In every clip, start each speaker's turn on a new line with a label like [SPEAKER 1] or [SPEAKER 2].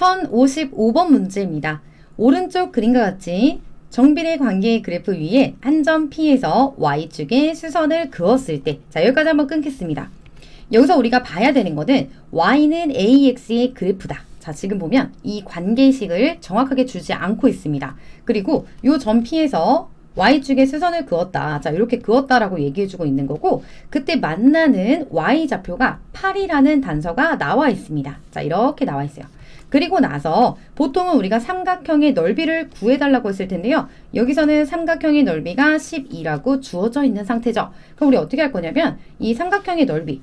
[SPEAKER 1] 1055번 문제입니다. 오른쪽 그림과 같이 정비례 관계의 그래프 위에 한 점 P에서 Y축에 수선을 그었을 때, 자, 여기까지 한번 끊겠습니다. 여기서 우리가 봐야 되는 거는 Y는 AX의 그래프다. 자, 지금 보면 이 관계식을 정확하게 주지 않고 있습니다. 그리고 요 점 P에서 Y축에 수선을 그었다. 자, 이렇게 그었다라고 얘기해주고 있는 거고, 그때 만나는 Y좌표가 8이라는 단서가 나와 있습니다. 자, 이렇게 나와 있어요. 그리고 나서 보통은 우리가 삼각형의 넓이를 구해달라고 했을 텐데요. 여기서는 삼각형의 넓이가 12라고 주어져 있는 상태죠. 그럼 우리 어떻게 할 거냐면 이 삼각형의 넓이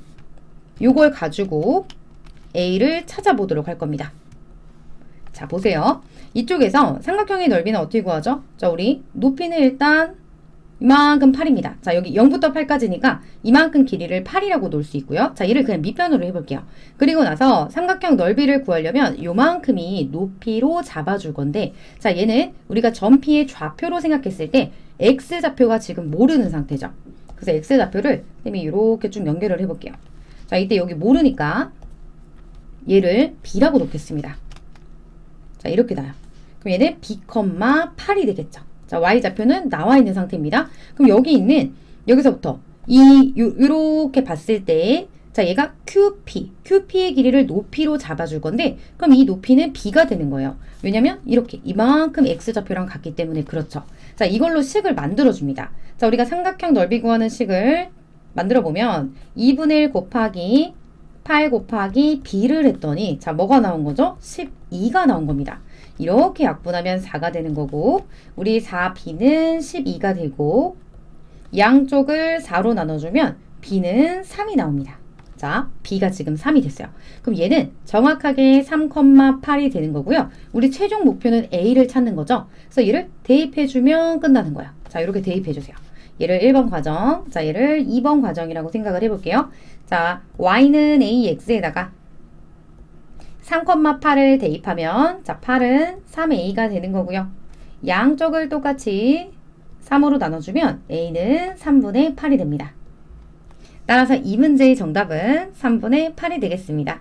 [SPEAKER 1] 요걸 가지고 A를 찾아보도록 할 겁니다. 자, 보세요. 이쪽에서 삼각형의 넓이는 어떻게 구하죠? 자, 우리 높이는 일단 이만큼 8입니다. 자, 여기 0부터 8까지니까 이만큼 길이를 8이라고 놓을 수 있고요. 자, 얘를 그냥 밑변으로 해볼게요. 그리고 나서 삼각형 넓이를 구하려면 요만큼이 높이로 잡아줄 건데, 자, 얘는 우리가 점피의 좌표로 생각했을 때 x좌표가 지금 모르는 상태죠. 그래서 x좌표를 쌤이 이렇게 쭉 연결을 해볼게요. 자, 이때 여기 모르니까 얘를 b라고 놓겠습니다. 자, 이렇게 나요. 그럼 얘는 b, 8이 되겠죠. 자, y좌표는 나와 있는 상태입니다. 그럼 여기 있는 여기서부터 이 요, 요렇게 봤을 때 자, 얘가 QP, QP의 길이를 높이로 잡아줄 건데 그럼 이 높이는 B가 되는 거예요. 왜냐면 이렇게 이만큼 X좌표랑 같기 때문에 그렇죠. 자, 이걸로 식을 만들어 줍니다. 자, 우리가 삼각형 넓이 구하는 식을 만들어 보면 2분의 1 곱하기 8 곱하기 B를 했더니 자, 뭐가 나온 거죠? 12가 나온 겁니다. 이렇게 약분하면 4가 되는 거고 우리 4b는 12가 되고 양쪽을 4로 나눠주면 b는 3이 나옵니다. 자, b가 지금 3이 됐어요. 그럼 얘는 정확하게 3,8이 되는 거고요. 우리 최종 목표는 a를 찾는 거죠. 그래서 얘를 대입해주면 끝나는 거야. 자, 이렇게 대입해주세요. 얘를 1번 과정, 자, 얘를 2번 과정이라고 생각을 해볼게요. 자, y는 ax에다가 3,8을 대입하면 자 8은 3a가 되는 거고요. 양쪽을 똑같이 3으로 나눠주면 a는 3분의 8이 됩니다. 따라서 이 문제의 정답은 3분의 8이 되겠습니다.